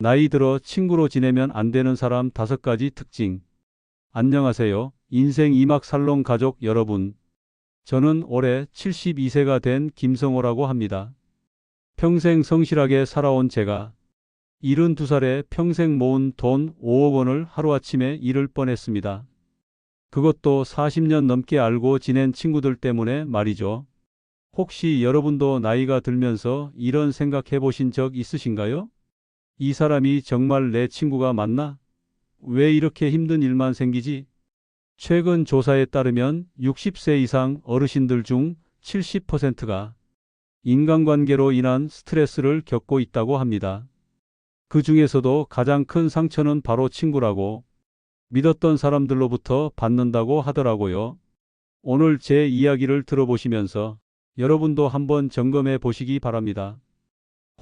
나이 들어 친구로 지내면 안 되는 사람 다섯 가지 특징. 안녕하세요. 인생 이막 살롱 가족 여러분. 저는 올해 72세가 된 김성호라고 합니다. 평생 성실하게 살아온 제가 72살에 평생 모은 돈 5억 원을 하루아침에 잃을 뻔했습니다. 그것도 40년 넘게 알고 지낸 친구들 때문에 말이죠. 혹시 여러분도 나이가 들면서 이런 생각해 보신 적 있으신가요? 이 사람이 정말 내 친구가 맞나? 왜 이렇게 힘든 일만 생기지? 최근 조사에 따르면 60세 이상 어르신들 중 70%가 인간관계로 인한 스트레스를 겪고 있다고 합니다. 그 중에서도 가장 큰 상처는 바로 친구라고 믿었던 사람들로부터 받는다고 하더라고요. 오늘 제 이야기를 들어보시면서 여러분도 한번 점검해 보시기 바랍니다.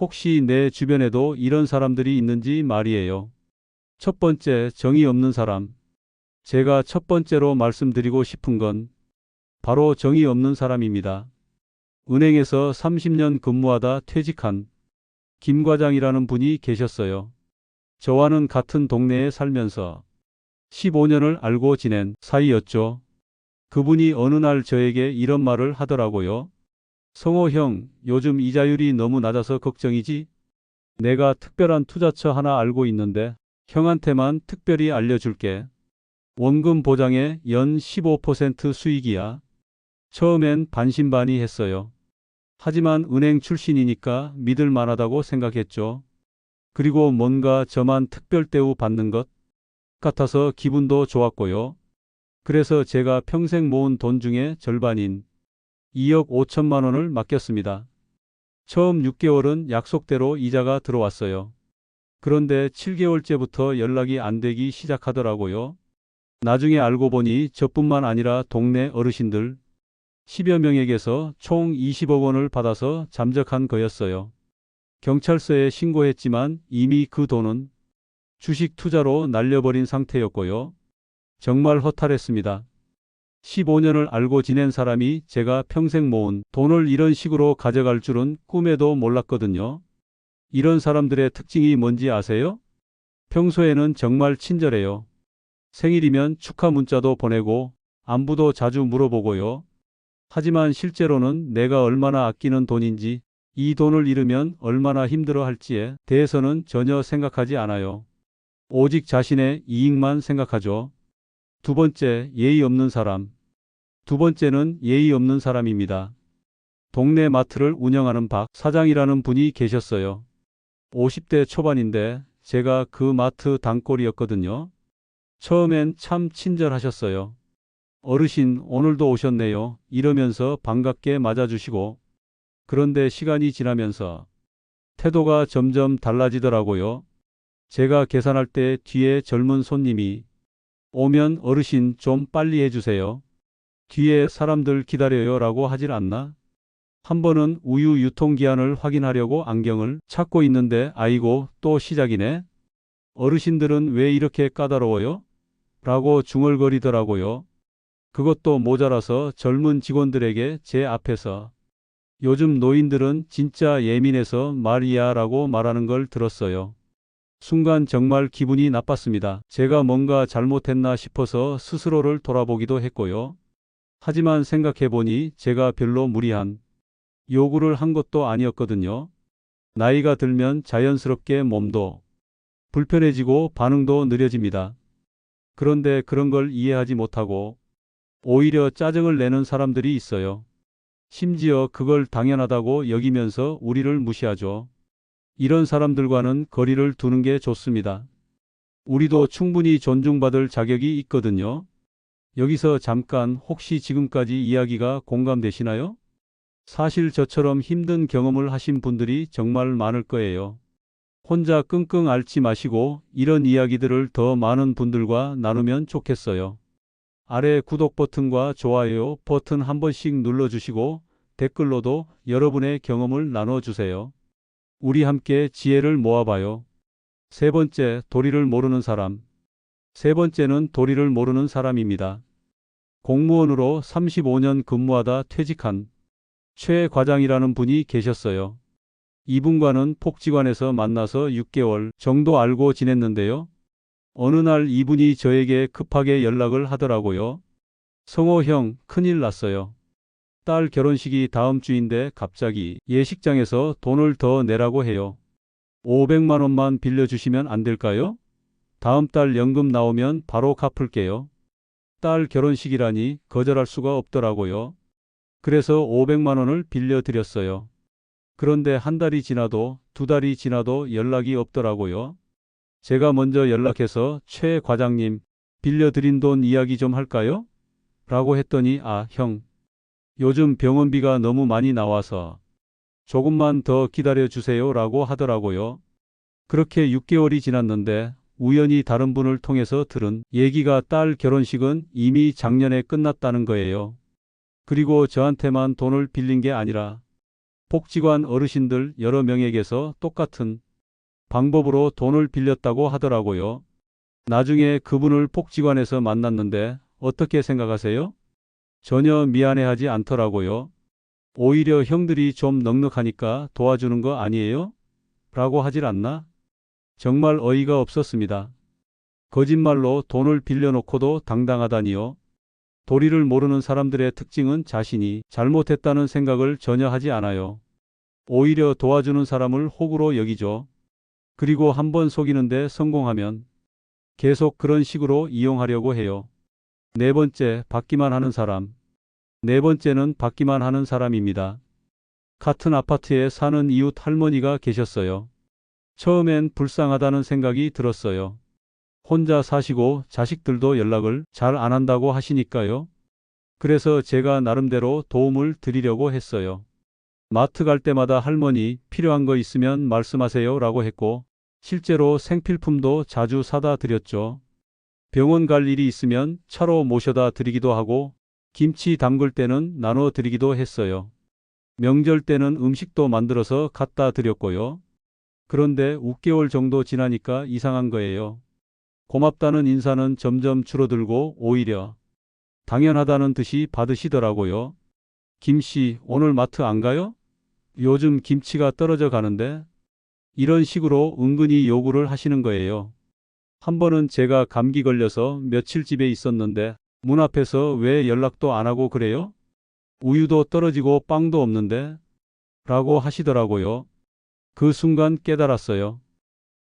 혹시 내 주변에도 이런 사람들이 있는지 말이에요. 첫 번째, 정이 없는 사람. 제가 첫 번째로 말씀드리고 싶은 건 바로 정이 없는 사람입니다. 은행에서 30년 근무하다 퇴직한 김 과장이라는 분이 계셨어요. 저와는 같은 동네에 살면서 15년을 알고 지낸 사이였죠. 그분이 어느 날 저에게 이런 말을 하더라고요. 성호 형, 요즘 이자율이 너무 낮아서 걱정이지? 내가 특별한 투자처 하나 알고 있는데 형한테만 특별히 알려줄게. 원금 보장에 연 15% 수익이야. 처음엔 반신반의 했어요. 하지만 은행 출신이니까 믿을 만하다고 생각했죠. 그리고 뭔가 저만 특별 대우 받는 것 같아서 기분도 좋았고요. 그래서 제가 평생 모은 돈 중에 절반인 2억 5천만 원을 맡겼습니다. 처음 6개월은 약속대로 이자가 들어왔어요. 그런데 7개월째부터 연락이 안 되기 시작하더라고요. 나중에 알고 보니 저뿐만 아니라 동네 어르신들 10여 명에게서 총 20억 원을 받아서 잠적한 거였어요. 경찰서에 신고했지만 이미 그 돈은 주식 투자로 날려버린 상태였고요. 정말 허탈했습니다. 15년을 알고 지낸 사람이 제가 평생 모은 돈을 이런 식으로 가져갈 줄은 꿈에도 몰랐거든요. 이런 사람들의 특징이 뭔지 아세요? 평소에는 정말 친절해요. 생일이면 축하 문자도 보내고 안부도 자주 물어보고요. 하지만 실제로는 내가 얼마나 아끼는 돈인지 이 돈을 잃으면 얼마나 힘들어 할지에 대해서는 전혀 생각하지 않아요. 오직 자신의 이익만 생각하죠. 두 번째, 예의 없는 사람. 두 번째는 예의 없는 사람입니다. 동네 마트를 운영하는 박 사장이라는 분이 계셨어요. 50대 초반인데 제가 그 마트 단골이었거든요. 처음엔 참 친절하셨어요. 어르신, 오늘도 오셨네요. 이러면서 반갑게 맞아주시고. 그런데 시간이 지나면서 태도가 점점 달라지더라고요. 제가 계산할 때 뒤에 젊은 손님이 오면 어르신 좀 빨리 해주세요. 뒤에 사람들 기다려요 라고 하질 않나? 한 번은 우유 유통기한을 확인하려고 안경을 찾고 있는데 아이고 또 시작이네. 어르신들은 왜 이렇게 까다로워요? 라고 중얼거리더라고요. 그것도 모자라서 젊은 직원들에게 제 앞에서 요즘 노인들은 진짜 예민해서 말이야 라고 말하는 걸 들었어요. 순간 정말 기분이 나빴습니다. 제가 뭔가 잘못했나 싶어서 스스로를 돌아보기도 했고요. 하지만 생각해보니 제가 별로 무리한 요구를 한 것도 아니었거든요. 나이가 들면 자연스럽게 몸도 불편해지고 반응도 느려집니다. 그런데 그런 걸 이해하지 못하고 오히려 짜증을 내는 사람들이 있어요. 심지어 그걸 당연하다고 여기면서 우리를 무시하죠. 이런 사람들과는 거리를 두는 게 좋습니다. 우리도 충분히 존중받을 자격이 있거든요. 여기서 잠깐 혹시 지금까지 이야기가 공감되시나요? 사실 저처럼 힘든 경험을 하신 분들이 정말 많을 거예요. 혼자 끙끙 앓지 마시고 이런 이야기들을 더 많은 분들과 나누면 좋겠어요. 아래 구독 버튼과 좋아요 버튼 한 번씩 눌러주시고 댓글로도 여러분의 경험을 나눠주세요. 우리 함께 지혜를 모아봐요. 세 번째, 도리를 모르는 사람. 세 번째는 도리를 모르는 사람입니다. 공무원으로 35년 근무하다 퇴직한 최 과장이라는 분이 계셨어요. 이분과는 폭지관에서 만나서 6개월 정도 알고 지냈는데요. 어느 날 이분이 저에게 급하게 연락을 하더라고요. 성호 형, 큰일 났어요. 딸 결혼식이 다음 주인데 갑자기 예식장에서 돈을 더 내라고 해요. 500만 원만 빌려주시면 안 될까요? 다음 달 연금 나오면 바로 갚을게요. 딸 결혼식이라니 거절할 수가 없더라고요. 그래서 500만 원을 빌려드렸어요. 그런데 한 달이 지나도 두 달이 지나도 연락이 없더라고요. 제가 먼저 연락해서 최 과장님 빌려드린 돈 이야기 좀 할까요? 라고 했더니 아, 형. 요즘 병원비가 너무 많이 나와서 조금만 더 기다려 주세요 라고 하더라고요. 그렇게 6개월이 지났는데 우연히 다른 분을 통해서 들은 얘기가 딸 결혼식은 이미 작년에 끝났다는 거예요. 그리고 저한테만 돈을 빌린 게 아니라 복지관 어르신들 여러 명에게서 똑같은 방법으로 돈을 빌렸다고 하더라고요. 나중에 그분을 복지관에서 만났는데 어떻게 생각하세요? 전혀 미안해하지 않더라고요. 오히려 형들이 좀 넉넉하니까 도와주는 거 아니에요? 라고 하질 않나? 정말 어이가 없었습니다. 거짓말로 돈을 빌려놓고도 당당하다니요. 도리를 모르는 사람들의 특징은 자신이 잘못했다는 생각을 전혀 하지 않아요. 오히려 도와주는 사람을 호구로 여기죠. 그리고 한번 속이는데 성공하면 계속 그런 식으로 이용하려고 해요. 네 번째, 받기만 하는 사람. 네 번째는 받기만 하는 사람입니다. 같은 아파트에 사는 이웃 할머니가 계셨어요. 처음엔 불쌍하다는 생각이 들었어요. 혼자 사시고 자식들도 연락을 잘 안 한다고 하시니까요. 그래서 제가 나름대로 도움을 드리려고 했어요. 마트 갈 때마다 할머니 필요한 거 있으면 말씀하세요 라고 했고, 실제로 생필품도 자주 사다 드렸죠. 병원 갈 일이 있으면 차로 모셔다 드리기도 하고, 김치 담글 때는 나눠 드리기도 했어요. 명절 때는 음식도 만들어서 갖다 드렸고요. 그런데 6개월 정도 지나니까 이상한 거예요. 고맙다는 인사는 점점 줄어들고 오히려 당연하다는 듯이 받으시더라고요. 김씨, 오늘 마트 안 가요? 요즘 김치가 떨어져 가는데? 이런 식으로 은근히 요구를 하시는 거예요. 한 번은 제가 감기 걸려서 며칠 집에 있었는데 문 앞에서 왜 연락도 안 하고 그래요? 우유도 떨어지고 빵도 없는데? 라고 하시더라고요. 그 순간 깨달았어요.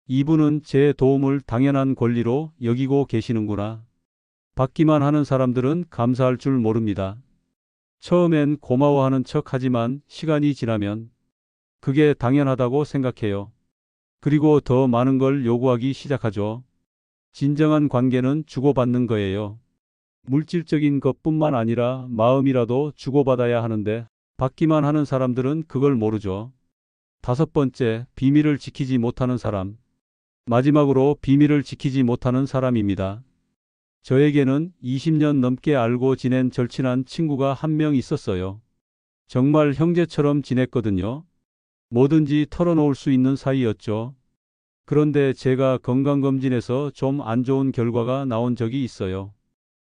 이분은 제 도움을 당연한 권리로 여기고 계시는구나. 받기만 하는 사람들은 감사할 줄 모릅니다. 처음엔 고마워하는 척 하지만 시간이 지나면 그게 당연하다고 생각해요. 그리고 더 많은 걸 요구하기 시작하죠. 진정한 관계는 주고받는 거예요. 물질적인 것뿐만 아니라 마음이라도 주고받아야 하는데 받기만 하는 사람들은 그걸 모르죠. 다섯 번째, 비밀을 지키지 못하는 사람. 마지막으로 비밀을 지키지 못하는 사람입니다. 저에게는 20년 넘게 알고 지낸 절친한 친구가 한 명 있었어요. 정말 형제처럼 지냈거든요. 뭐든지 털어놓을 수 있는 사이였죠. 그런데 제가 건강검진에서 좀 안 좋은 결과가 나온 적이 있어요.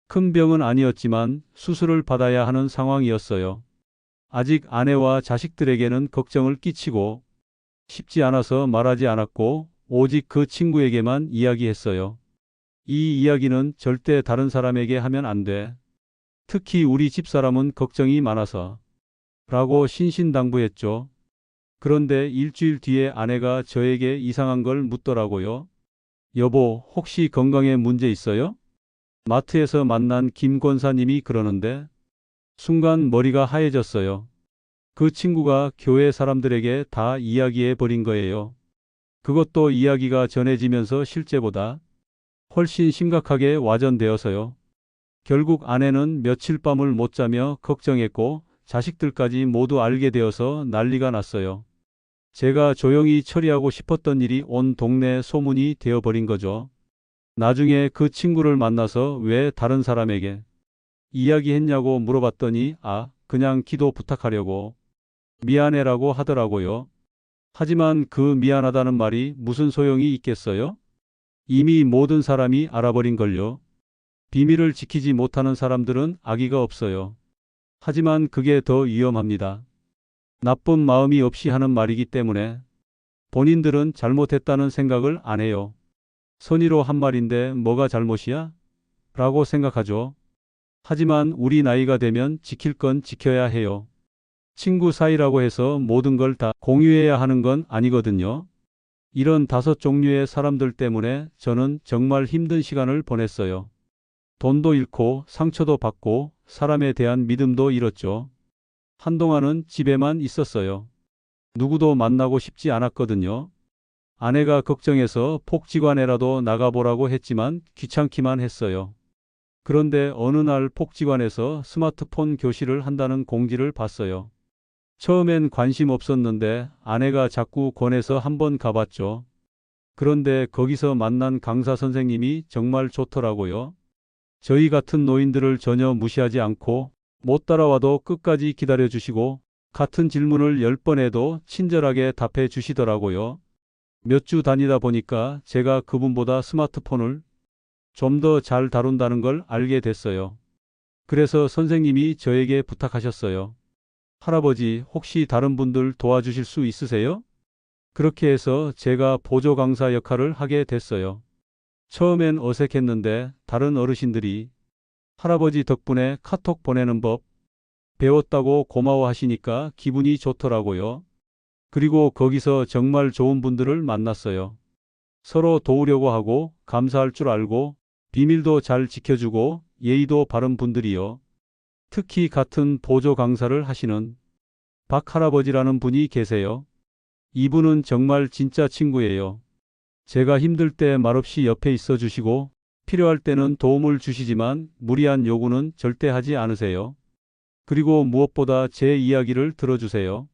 큰 병은 아니었지만 수술을 받아야 하는 상황이었어요. 아직 아내와 자식들에게는 걱정을 끼치고 쉽지 않아서 말하지 않았고 오직 그 친구에게만 이야기했어요. 이 이야기는 절대 다른 사람에게 하면 안 돼. 특히 우리 집사람은 걱정이 많아서. 라고 신신당부했죠. 그런데 일주일 뒤에 아내가 저에게 이상한 걸 묻더라고요. 여보, 혹시 건강에 문제 있어요? 마트에서 만난 김 권사님이 그러는데 순간 머리가 하얘졌어요. 그 친구가 교회 사람들에게 다 이야기해 버린 거예요. 그것도 이야기가 전해지면서 실제보다 훨씬 심각하게 와전되어서요. 결국 아내는 며칠 밤을 못 자며 걱정했고 자식들까지 모두 알게 되어서 난리가 났어요. 제가 조용히 처리하고 싶었던 일이 온 동네 소문이 되어버린 거죠. 나중에 그 친구를 만나서 왜 다른 사람에게 이야기했냐고 물어봤더니 아, 그냥 기도 부탁하려고 미안해라고 하더라고요. 하지만 그 미안하다는 말이 무슨 소용이 있겠어요? 이미 모든 사람이 알아버린걸요. 비밀을 지키지 못하는 사람들은 아기가 없어요. 하지만 그게 더 위험합니다. 나쁜 마음이 없이 하는 말이기 때문에 본인들은 잘못했다는 생각을 안 해요. 선의로 한 말인데 뭐가 잘못이야? 라고 생각하죠. 하지만 우리 나이가 되면 지킬 건 지켜야 해요. 친구 사이라고 해서 모든 걸 다 공유해야 하는 건 아니거든요. 이런 다섯 종류의 사람들 때문에 저는 정말 힘든 시간을 보냈어요. 돈도 잃고 상처도 받고 사람에 대한 믿음도 잃었죠. 한동안은 집에만 있었어요. 누구도 만나고 싶지 않았거든요. 아내가 걱정해서 폭지관에라도 나가보라고 했지만 귀찮기만 했어요. 그런데 어느 날 폭지관에서 스마트폰 교실을 한다는 공지를 봤어요. 처음엔 관심 없었는데 아내가 자꾸 권해서 한번 가봤죠. 그런데 거기서 만난 강사 선생님이 정말 좋더라고요. 저희 같은 노인들을 전혀 무시하지 않고 못 따라와도 끝까지 기다려 주시고 같은 질문을 10번 해도 친절하게 답해 주시더라고요. 몇 주 다니다 보니까 제가 그분보다 스마트폰을 좀 더 잘 다룬다는 걸 알게 됐어요. 그래서 선생님이 저에게 부탁하셨어요. 할아버지, 혹시 다른 분들 도와주실 수 있으세요? 그렇게 해서 제가 보조 강사 역할을 하게 됐어요. 처음엔 어색했는데 다른 어르신들이 할아버지 덕분에 카톡 보내는 법 배웠다고 고마워하시니까 기분이 좋더라고요. 그리고 거기서 정말 좋은 분들을 만났어요. 서로 도우려고 하고 감사할 줄 알고 비밀도 잘 지켜주고 예의도 바른 분들이요. 특히 같은 보조 강사를 하시는 박 할아버지라는 분이 계세요. 이분은 정말 진짜 친구예요. 제가 힘들 때 말없이 옆에 있어 주시고 필요할 때는 도움을 주시지만 무리한 요구는 절대 하지 않으세요. 그리고 무엇보다 제 이야기를 들어주세요.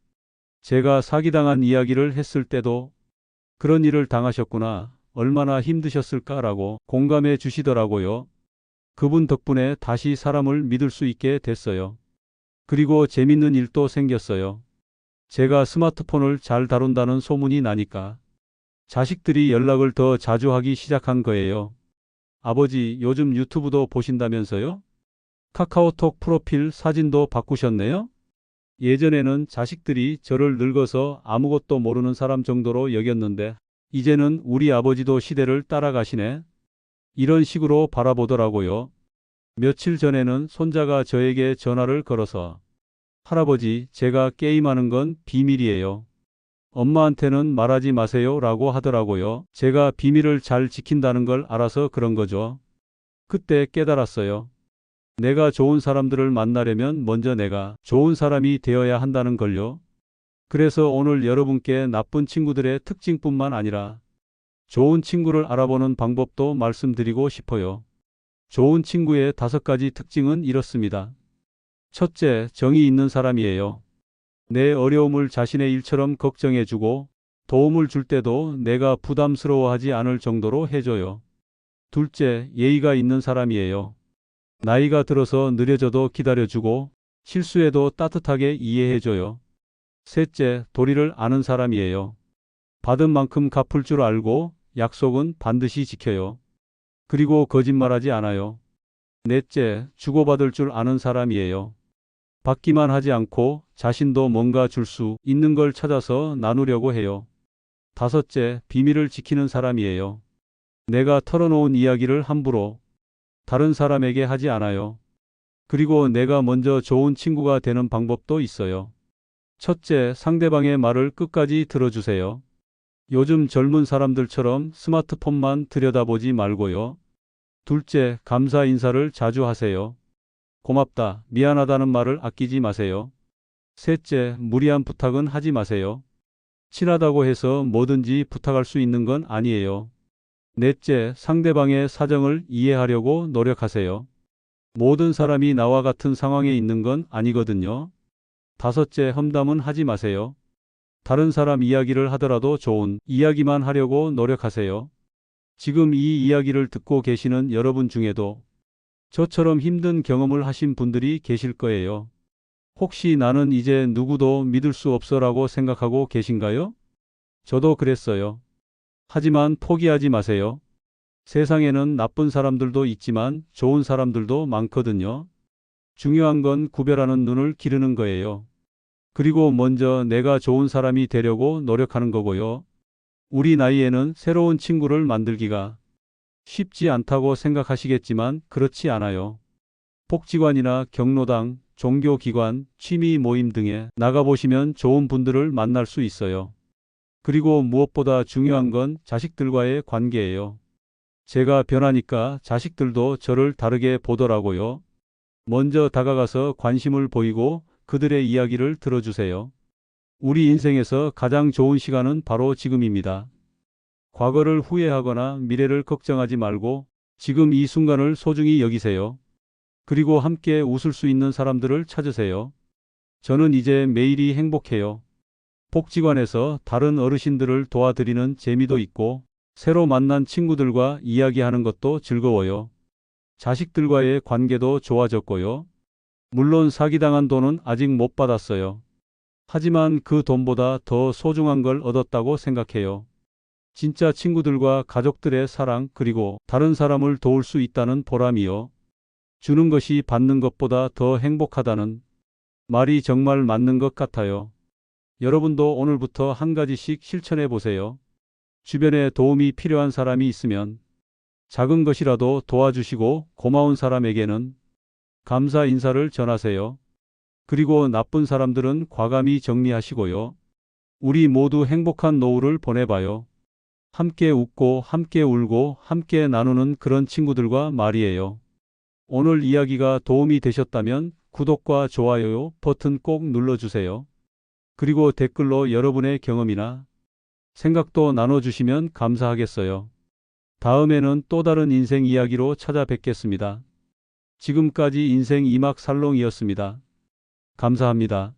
제가 사기당한 이야기를 했을 때도 그런 일을 당하셨구나. 얼마나 힘드셨을까라고 공감해 주시더라고요. 그분 덕분에 다시 사람을 믿을 수 있게 됐어요. 그리고 재밌는 일도 생겼어요. 제가 스마트폰을 잘 다룬다는 소문이 나니까 자식들이 연락을 더 자주 하기 시작한 거예요. 아버지, 요즘 유튜브도 보신다면서요? 카카오톡 프로필 사진도 바꾸셨네요? 예전에는 자식들이 저를 늙어서 아무것도 모르는 사람 정도로 여겼는데, 이제는 우리 아버지도 시대를 따라가시네. 이런 식으로 바라보더라고요. 며칠 전에는 손자가 저에게 전화를 걸어서, 할아버지, 제가 게임하는 건 비밀이에요. 엄마한테는 말하지 마세요 라고 하더라고요. 제가 비밀을 잘 지킨다는 걸 알아서 그런 거죠. 그때 깨달았어요. 내가 좋은 사람들을 만나려면 먼저 내가 좋은 사람이 되어야 한다는 걸요. 그래서 오늘 여러분께 나쁜 친구들의 특징뿐만 아니라 좋은 친구를 알아보는 방법도 말씀드리고 싶어요. 좋은 친구의 다섯 가지 특징은 이렇습니다. 첫째, 정이 있는 사람이에요. 내 어려움을 자신의 일처럼 걱정해주고 도움을 줄 때도 내가 부담스러워하지 않을 정도로 해줘요. 둘째, 예의가 있는 사람이에요. 나이가 들어서 느려져도 기다려주고 실수해도 따뜻하게 이해해줘요. 셋째, 도리를 아는 사람이에요. 받은 만큼 갚을 줄 알고 약속은 반드시 지켜요. 그리고 거짓말하지 않아요. 넷째, 주고받을 줄 아는 사람이에요. 받기만 하지 않고 자신도 뭔가 줄 수 있는 걸 찾아서 나누려고 해요. 다섯째, 비밀을 지키는 사람이에요. 내가 털어놓은 이야기를 함부로 다른 사람에게 하지 않아요. 그리고 내가 먼저 좋은 친구가 되는 방법도 있어요. 첫째, 상대방의 말을 끝까지 들어주세요. 요즘 젊은 사람들처럼 스마트폰만 들여다보지 말고요. 둘째, 감사 인사를 자주 하세요. 고맙다, 미안하다는 말을 아끼지 마세요. 셋째, 무리한 부탁은 하지 마세요. 친하다고 해서 뭐든지 부탁할 수 있는 건 아니에요. 넷째, 상대방의 사정을 이해하려고 노력하세요. 모든 사람이 나와 같은 상황에 있는 건 아니거든요. 다섯째, 험담은 하지 마세요. 다른 사람 이야기를 하더라도 좋은 이야기만 하려고 노력하세요. 지금 이 이야기를 듣고 계시는 여러분 중에도 저처럼 힘든 경험을 하신 분들이 계실 거예요. 혹시 나는 이제 누구도 믿을 수 없어라고 생각하고 계신가요? 저도 그랬어요. 하지만 포기하지 마세요. 세상에는 나쁜 사람들도 있지만 좋은 사람들도 많거든요. 중요한 건 구별하는 눈을 기르는 거예요. 그리고 먼저 내가 좋은 사람이 되려고 노력하는 거고요. 우리 나이에는 새로운 친구를 만들기가 쉽지 않다고 생각하시겠지만 그렇지 않아요. 복지관이나 경로당, 종교기관, 취미 모임 등에 나가보시면 좋은 분들을 만날 수 있어요. 그리고 무엇보다 중요한 건 자식들과의 관계예요. 제가 변하니까 자식들도 저를 다르게 보더라고요. 먼저 다가가서 관심을 보이고 그들의 이야기를 들어주세요. 우리 인생에서 가장 좋은 시간은 바로 지금입니다. 과거를 후회하거나 미래를 걱정하지 말고 지금 이 순간을 소중히 여기세요. 그리고 함께 웃을 수 있는 사람들을 찾으세요. 저는 이제 매일이 행복해요. 복지관에서 다른 어르신들을 도와드리는 재미도 있고 새로 만난 친구들과 이야기하는 것도 즐거워요. 자식들과의 관계도 좋아졌고요. 물론 사기당한 돈은 아직 못 받았어요. 하지만 그 돈보다 더 소중한 걸 얻었다고 생각해요. 진짜 친구들과 가족들의 사랑 그리고 다른 사람을 도울 수 있다는 보람이요. 주는 것이 받는 것보다 더 행복하다는 말이 정말 맞는 것 같아요. 여러분도 오늘부터 한 가지씩 실천해 보세요. 주변에 도움이 필요한 사람이 있으면 작은 것이라도 도와주시고 고마운 사람에게는 감사 인사를 전하세요. 그리고 나쁜 사람들은 과감히 정리하시고요. 우리 모두 행복한 노후를 보내봐요. 함께 웃고 함께 울고 함께 나누는 그런 친구들과 말이에요. 오늘 이야기가 도움이 되셨다면 구독과 좋아요 버튼 꼭 눌러주세요. 그리고 댓글로 여러분의 경험이나 생각도 나눠주시면 감사하겠어요. 다음에는 또 다른 인생 이야기로 찾아뵙겠습니다. 지금까지 인생 이막 살롱이었습니다. 감사합니다.